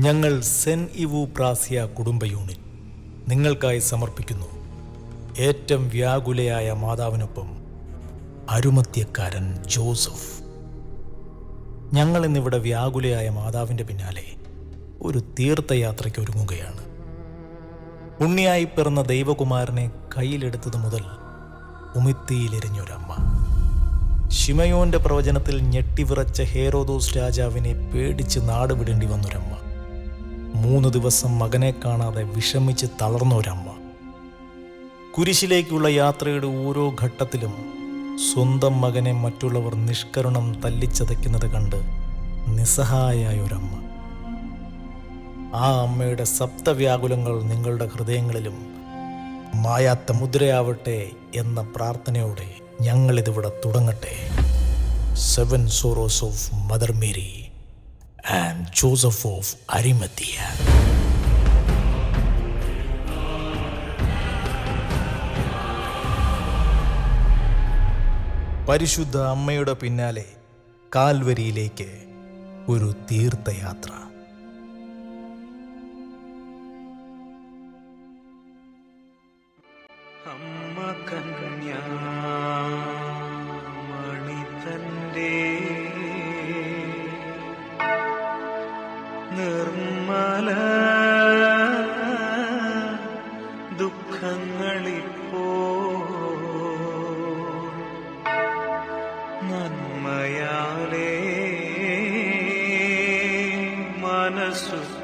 ഞങ്ങൾ സെൻ ഇവു പ്രാസിയ കുടുംബ യൂണിറ്റ് നിങ്ങൾക്കായി സമർപ്പിക്കുന്നു. ഏറ്റവും വ്യാകുലയായ മാതാവിനൊപ്പം അരുമത്യക്കാരൻ ജോസഫ്. ഞങ്ങൾ ഇന്നിവിടെ വ്യാകുലയായ മാതാവിന്റെ പിന്നാലെ ഒരു തീർത്ഥയാത്രയ്ക്ക് ഒരുങ്ങുകയാണ്. ഉണ്ണിയായി പിറന്ന ദൈവകുമാരനെ കയ്യിലെടുത്തത് മുതൽ ഉമിത്തിയിലെരിഞ്ഞൊരമ്മ. ശിമയോന്റെ പ്രവചനത്തിൽ ഞെട്ടിവിറച്ച ഹേറോദോസ് രാജാവിനെ പേടിച്ച് നാടുവിടേണ്ടി വന്നൊരമ്മ. മൂന്ന് ദിവസം മകനെ കാണാതെ വിഷമിച്ച് തളർന്ന ഒരമ്മ. കുരിശിലേക്കുള്ള യാത്രയുടെ ഓരോ ഘട്ടത്തിലും സ്വന്തം മകനെ മറ്റുള്ളവർ നിഷ്കരുണം തല്ലിച്ചതയ്ക്കുന്നത് കണ്ട് നിസ്സഹായായ ഒരമ്മ. ആ അമ്മയുടെ സപ്തവ്യാകുലങ്ങൾ നിങ്ങളുടെ ഹൃദയങ്ങളിലും മായാത്ത മുദ്രയാവട്ടെ എന്ന പ്രാർത്ഥനയോടെ ഞങ്ങളിതിവിടെ തുടങ്ങട്ടെ. Seven sorrows of mother Mary. And Joseph of Arimathea പരിശുദ്ധ അമ്മയുടെ പിന്നാലെ കാൽവരിയിലേക്ക് ഒരു തീർത്ഥയാത്ര.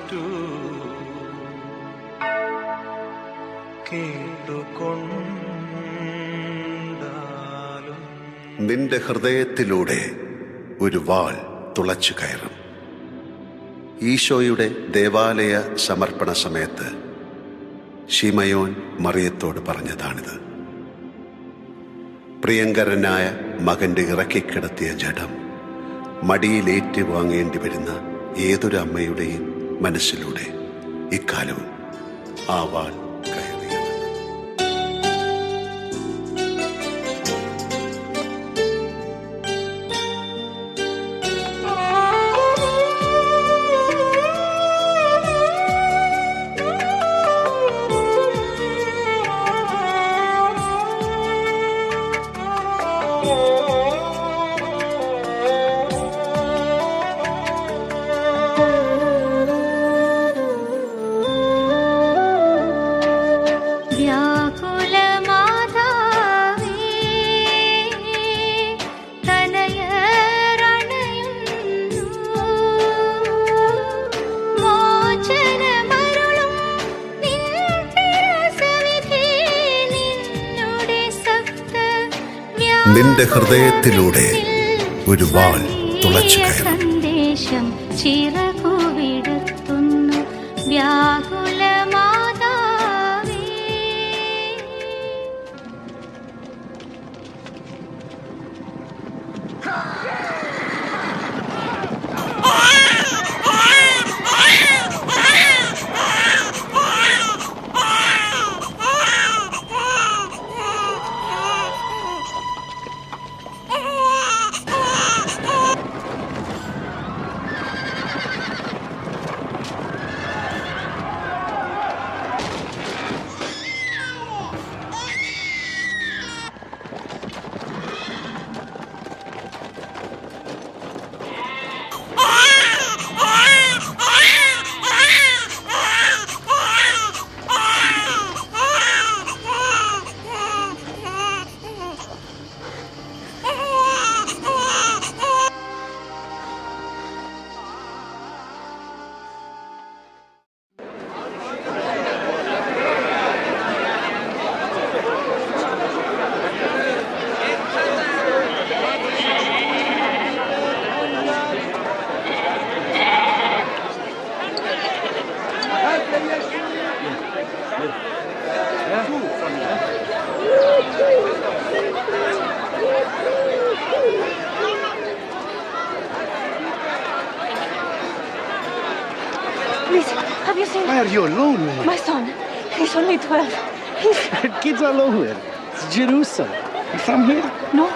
കേട്ടുകൊണ്ടാലും നിന്റെ ഹൃദയത്തിലൂടെ ഒരു വാൾ തുളച്ചു കയറും. ഈശോയുടെ ദേവാലയ സമർപ്പണ സമയത്ത് ഷിമയോൻ മറിയത്തോട് പറഞ്ഞതാണിത്. പ്രിയങ്കരനായ മകന്റെ ഇറക്കിക്കിടത്തിയ ജഡം മടിയിലേറ്റ് വാങ്ങേണ്ടി വരുന്ന ഏതൊരു അമ്മയുടെയും മനസ്സിലൂടെ. ഇക്കാലവും ആ നിന്റെ ഹൃദയത്തിലൂടെ ഒരു വാൾ തുളച്ചു കയറും. You seen Why are you alone? my son? He's only 12. He's. Kids all over. It's Jerusalem. You from here? No.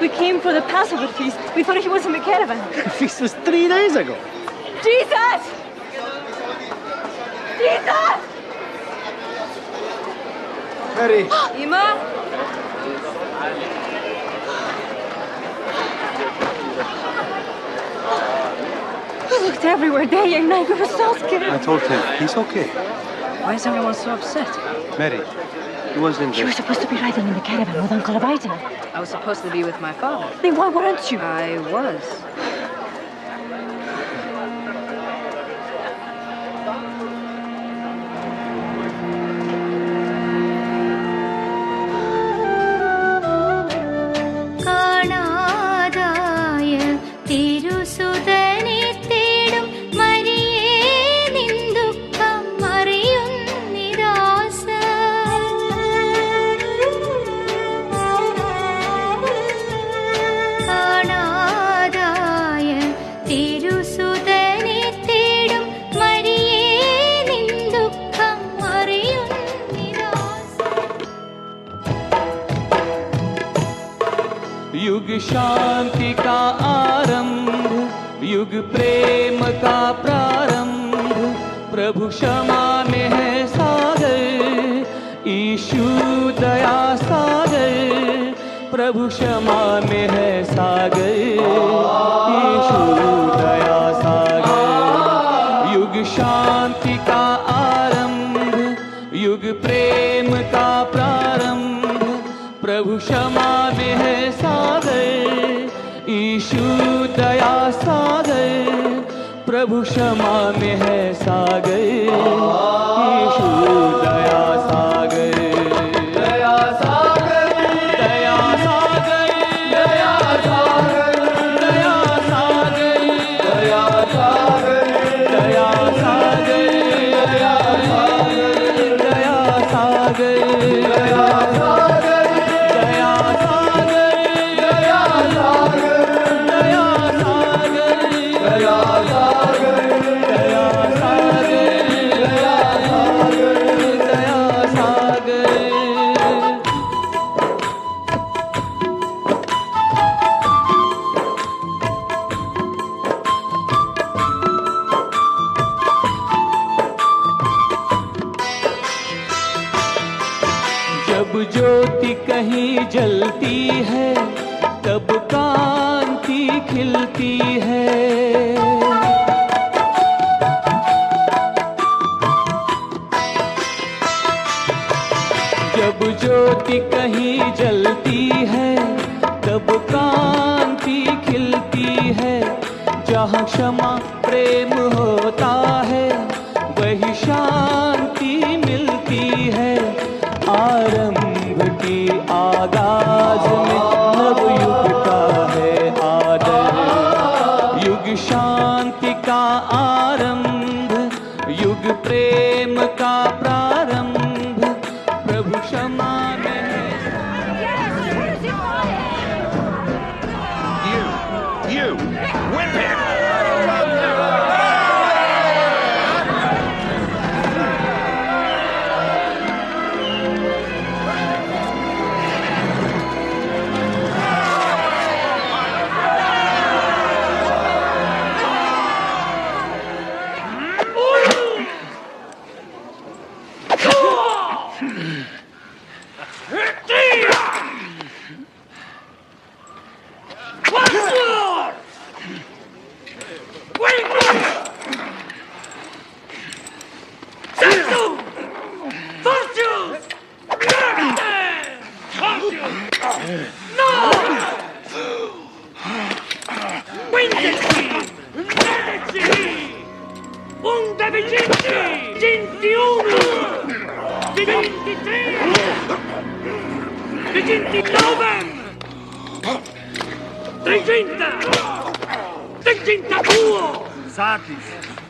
We came for the Passover feast. We thought he was in the caravan. The feast was three days ago. Jesus! Jesus! Mary! Ima? We looked everywhere day and night. We were so scared. I told him, he's okay. Why is everyone so upset? Mary, he was in You were supposed to be riding in the caravan with Uncle Abida. I was supposed to be with my father. Then why weren't you? I was. Ishu दया सागर प्रभु क्षमा में है सागर। Issue जलती है तब कांति खिलती है Medici! Medici! Um de Vinci! 21! 23! 29! 30! 32! Satis!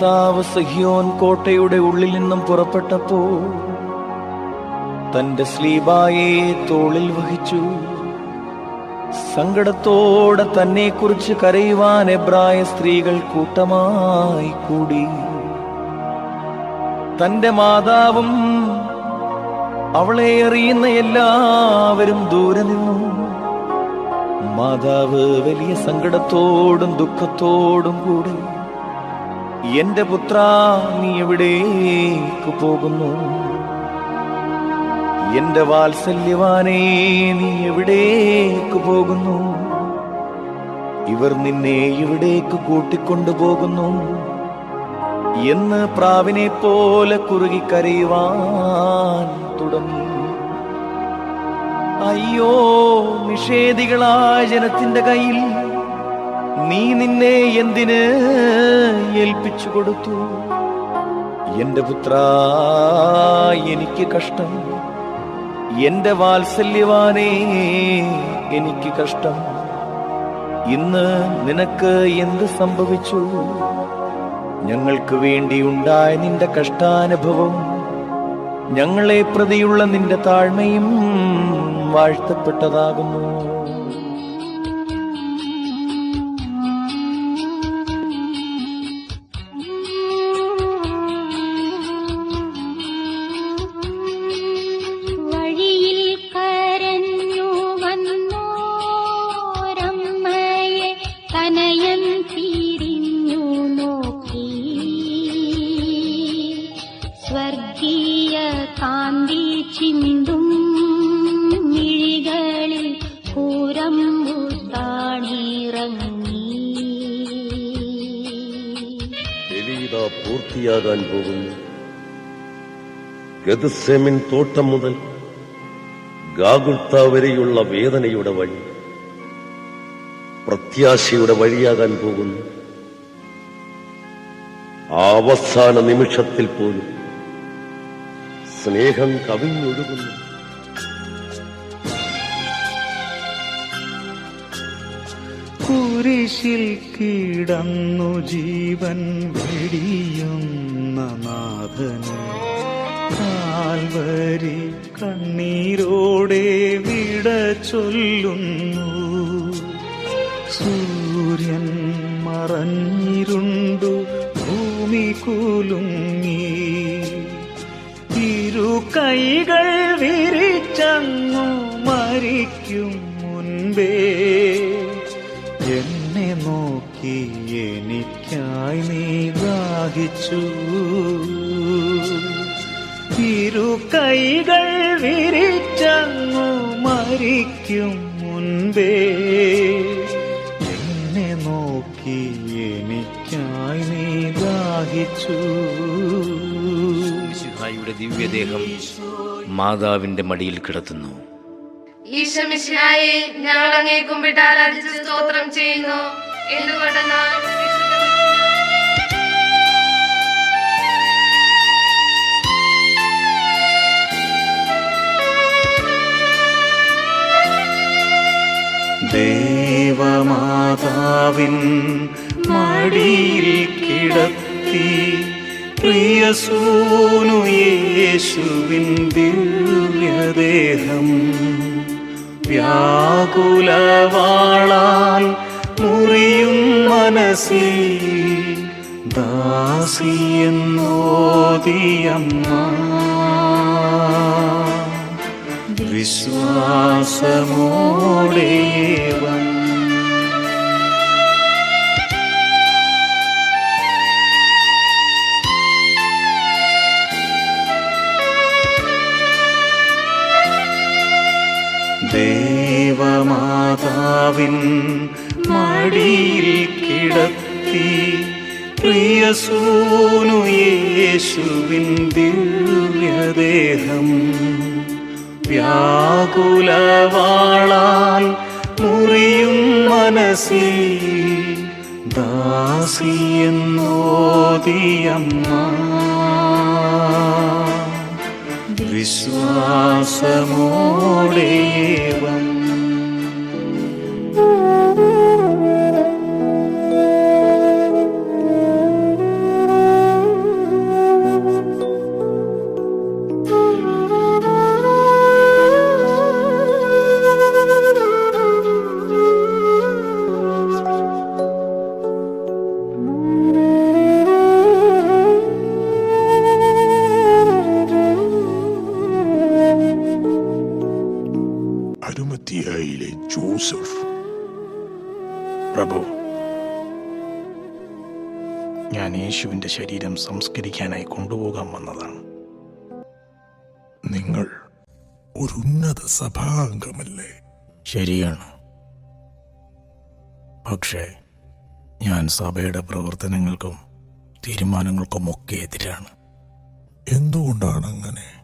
കർത്താവ് സഹിയോൻ കോട്ടയുടെ ഉള്ളിൽ നിന്നും പുറപ്പെട്ടപ്പോ തന്റെ സ്ലീബായെ തോളിൽ വഹിച്ചു. സങ്കടത്തോടെ തന്നെ കുറിച്ച് കരയുവാൻ എബ്രായ സ്ത്രീകൾ കൂട്ടമായി കൂടി. തന്റെ മാതാവും അവളെ അറിയുന്ന എല്ലാവരും ദൂരെ നിന്നു. മാതാവ് വലിയ സങ്കടത്തോടും ദുഃഖത്തോടും കൂടി. എന്റെ പുത്ര നീ എവിടേക്ക് പോകുന്നു? എന്റെ വാത്സല്യവാനേ നീ എവിടേക്ക് പോകുന്നു? ഇവർ നിന്നെ ഇവിടേക്ക് കൂട്ടിക്കൊണ്ടുപോകുന്നു എന്ന് പ്രാവിനെ പോലെ കുറുകി കരയുവാൻ തുടങ്ങി. അയ്യോ നിഷേധികളായ ജനത്തിന്റെ കയ്യിൽ നീ നിന്നെ എന്തിന് ഏൽപ്പിച്ചു കൊടുത്തു? എന്റെ പുത്ര എനിക്ക് കഷ്ടം. എന്റെ വാത്സല്യവാനേ എനിക്ക് കഷ്ടം. ഇന്ന് നിനക്ക് എന്ത് സംഭവിച്ചു? ഞങ്ങൾക്ക് വേണ്ടിയുണ്ടായ നിന്റെ കഷ്ടാനുഭവം ഞങ്ങളെ പ്രതിയുള്ള നിന്റെ താഴ്മയും വാഴ്ത്തപ്പെട്ടതാകുന്നു. ഗതസേമിൻ തോട്ടം മുതൽ ഗാഗുൽത്ത വരെയുള്ള വേദനയുടെ വഴി പ്രത്യാശയുടെ വഴിയാകാൻ പോകുന്നു. അവസാന നിമിഷത്തിൽ പോലും സ്നേഹം കവിഞ്ഞൊഴുകുന്നു. കുരിശിൽ കിടന്നു ജീവൻ വെടിയുന്ന നാഥന് കാൽവരി കണ്ണീരോടെ വിട ചൊല്ലുന്നു. സൂര്യൻ മറഞ്ഞിരുണ്ടു ഭൂമി കുലുങ്ങി. ഇരു കൈകൾ വിരിച്ചങ്ങു മരിക്കും മുൻപേ. എന്നെ നോക്കി എനിക്കായി നീ ദാഹിച്ചു. ഇരു കൈകൾ വിരിച്ചങ്ങു മരിക്കും മുൻപേ. എന്നെ നോക്കി എനിക്കായി നീ ദാഹിച്ചു. മിശിഹായുടെ ദിവ്യദേഹം മാതാവിന്റെ മടിയിൽ കിടത്തുന്നു. ഈശമിശിഹായെ ഞങ്ങൾ അങ്ങേ കുമ്പിട്ട് ആരാധിച്ച് സ്തോത്രം ചെയ്യുന്നു. എന്തുകൊണ്ടെന്നാൽ ദേവമാതാവിൻ മടിയിൽ കിടത്തി പ്രിയസൂനു യേശുവിൻ ദിവ്യദേഹം വ്യാകുലവാളാൻ മുറിയും മനസ്സിൽ ദാസിയെന്നോദിയമ്മ വിശ്വാസമോടെയേവം ദേവമാതാവിൻ മടിയിൽ കിടത്തി പ്രിയസൂനു യേശുവിൻ ദിവ്യദേഹം. വ്യാകുലവാളാൽ മുറിയും മനസ്സിൽ ദാസിയെന്നോദിയമ്മ വിശ്വാസമോടെയേവം സംസ്കരിക്കാനായി കൊണ്ടുപോകാൻ വന്നതാണ്. നിങ്ങൾ ഒരു ഉന്നത സഭാംഗമല്ലേ? ശരിയാണ്. പക്ഷേ ഞാൻ സഭയുടെ പ്രവർത്തനങ്ങൾക്കും തീരുമാനങ്ങൾക്കും ഒക്കെ എതിരാണ്. എന്തുകൊണ്ടാണ് അങ്ങനെ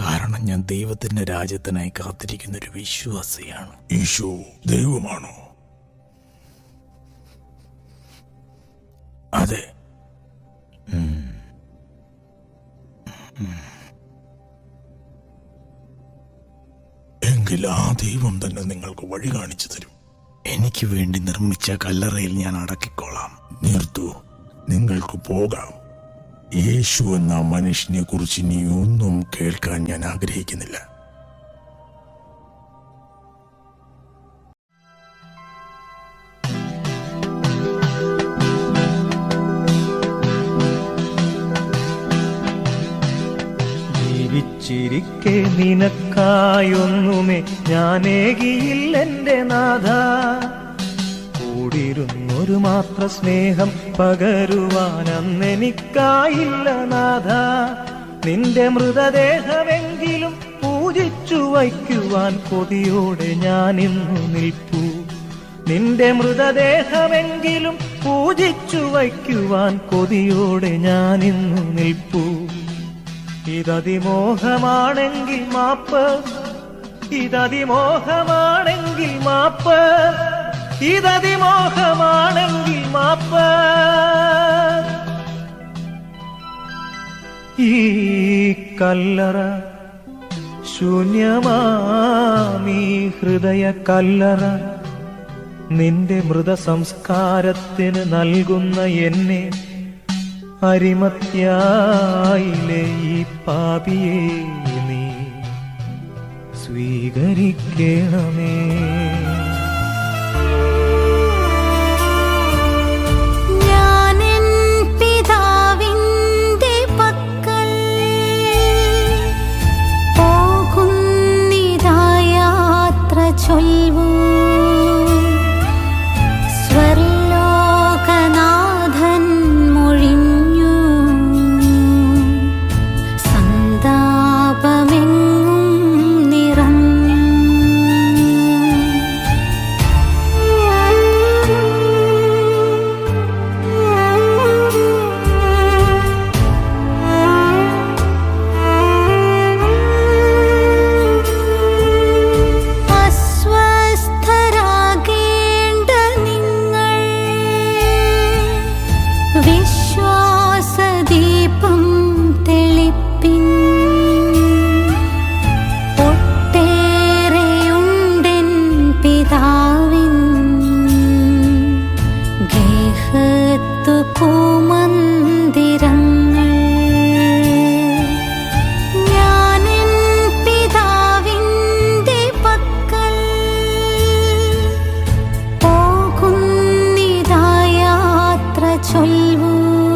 കാരണം ഞാൻ ദൈവത്തിന്റെ രാജ്യത്തിനായി കാത്തിരിക്കുന്ന ഒരു വിശ്വാസിയാണ്. ഈശോ ദൈവമാണോ? അതെ. എങ്കിൽ ആ ദൈവം തന്നെ നിങ്ങൾക്ക് വഴി കാണിച്ചു തരും. എനിക്ക് വേണ്ടി നിർമ്മിച്ച കല്ലറയിൽ ഞാൻ അടക്കിക്കോളാം നിർത്തു. നിങ്ങൾക്ക് പോകാം. യേശു എന്ന മനുഷ്യനെ കുറിച്ച് ഇനി ഒന്നും കേൾക്കാൻ ഞാൻ ആഗ്രഹിക്കുന്നില്ല. നിനക്കായൊന്നുമേ ഞാനേകിയില്ലെന്റെ നാഥ. കൂടിരുന്നൊരു മാത്ര സ്നേഹം പകരുവാൻ അന്നെനിക്കായില്ല നാഥ. നിന്റെ മൃതദേഹമെങ്കിലും പൂജിച്ചു വയ്ക്കുവാൻ കൊതിയോടെ ഞാനിന്നു നിൽപ്പൂ. നിന്റെ മൃതദേഹമെങ്കിലും പൂജിച്ചു വയ്ക്കുവാൻ കൊതിയോടെ ഞാനിന്നു നിൽപ്പൂ. ഇതതിമോഹമാണെങ്കിൽ മാപ്പ്. ഇതതിമോഹമാണെങ്കിൽ മാപ്പ്. ഇതതിമോഹമാണെങ്കിൽ മാപ്പ്. ഈ കല്ലറ ശൂന്യമാമീ ഹൃദയ കല്ലറ നിന്റെ മൃതസംസ്കാരത്തിന് നൽകുന്ന എന്നെ അരിമത്യായിലെ ഈ പാപിയെ നീ സ്വീകരിക്കണമേ. ചൊൽവൂ ചൊൽവൂ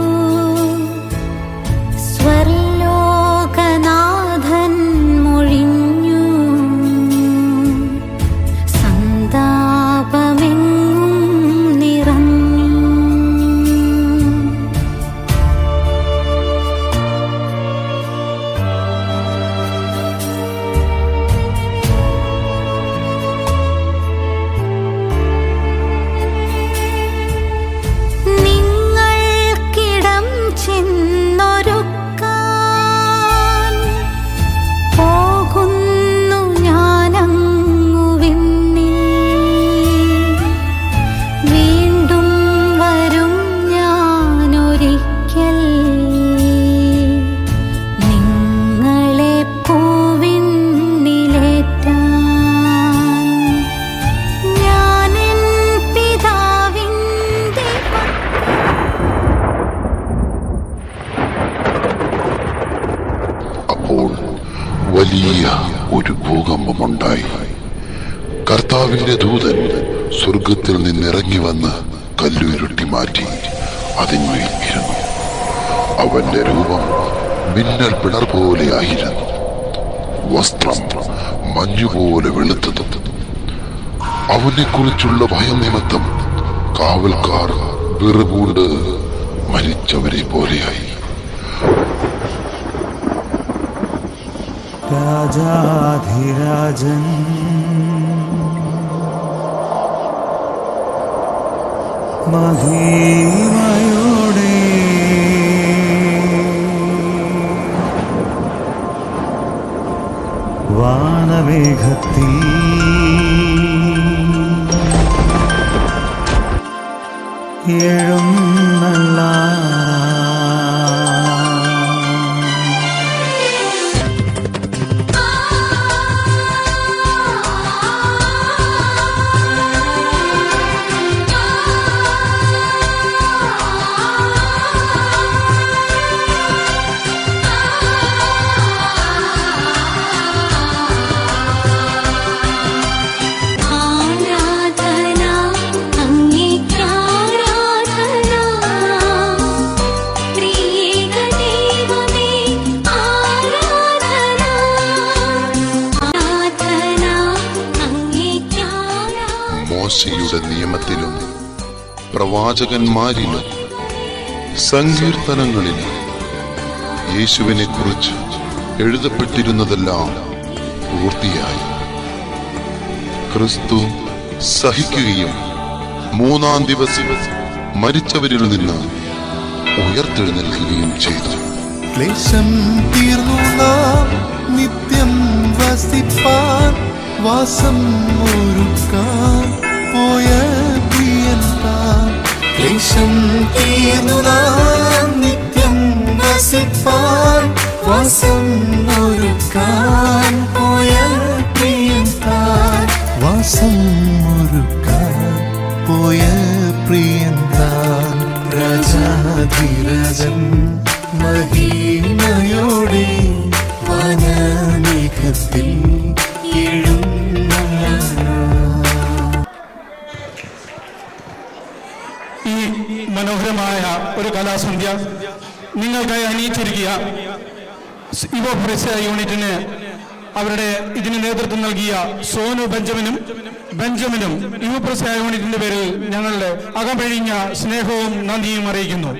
കർത്താവിന്റെ ദൂതൻ സ്വർഗത്തിൽ നിന്നിറങ്ങി വന്ന് കല്ലുരുട്ടി മാറ്റി അതിന്മേൽ അവന്റെ രൂപം മിന്നൽ പിണർ പോലെയായിരുന്നു വസ്ത്രം മഞ്ഞുപോലെ വെളുത്തത്. അവനെക്കുറിച്ചുള്ള ഭയം നിമിത്തം കാവൽക്കാർ വിറകൂണ്ട് മരിച്ചവരെ പോലെയായി. രാജാധിരാജൻ മഹിമയോടെ വാനമേഘത്തിൽ മോശയുടെ നിയമത്തിലും പ്രവാചകന്മാരിലും സങ്കീർത്തനങ്ങളിലും യേശുവിനെ കുറിച്ച് എഴുതപ്പെട്ടിരുന്നതെല്ലാം പൂർത്തിയായി. ക്രിസ്തു സഹിക്കുകയും മൂന്നാം ദിവസം മരിച്ചവരിൽ നിന്ന് ഉയർത്തെഴുന്നേൽക്കുകയും ചെയ്തു. ക്ലേശം തീർന്നു നാം നിത്യം വസിപ്പാൻ വാസം ഒരുക്കാൻ പോയ പ്രിയൻ താൻ. ക്ലേശം തീർന്നു നാം നിത്യം വസിപ്പാൻ. വാസം ഒരുക്കാൻ പോയ പ്രിയൻ താൻ. വാസം ഒരുക്കാൻ പോയ പ്രിയൻ താൻ. രാജാധിരാജൻ മഹിമയോടെ ഒരു കലാസന്ധ്യ നിങ്ങൾക്കായി അണിയിച്ചൊരുക്കിയ ഇവോ ഫ്രസ് യൂണിറ്റിന് അവരുടെ ഇതിന് നേതൃത്വം നൽകിയ സോനു ബെഞ്ചമിനും ബെഞ്ചമിനും യുവ പ്രസ് യൂണിറ്റിന്റെ പേരിൽ ഞങ്ങളുടെ അകമഴിഞ്ഞ സ്നേഹവും നന്ദിയും അറിയിക്കുന്നു.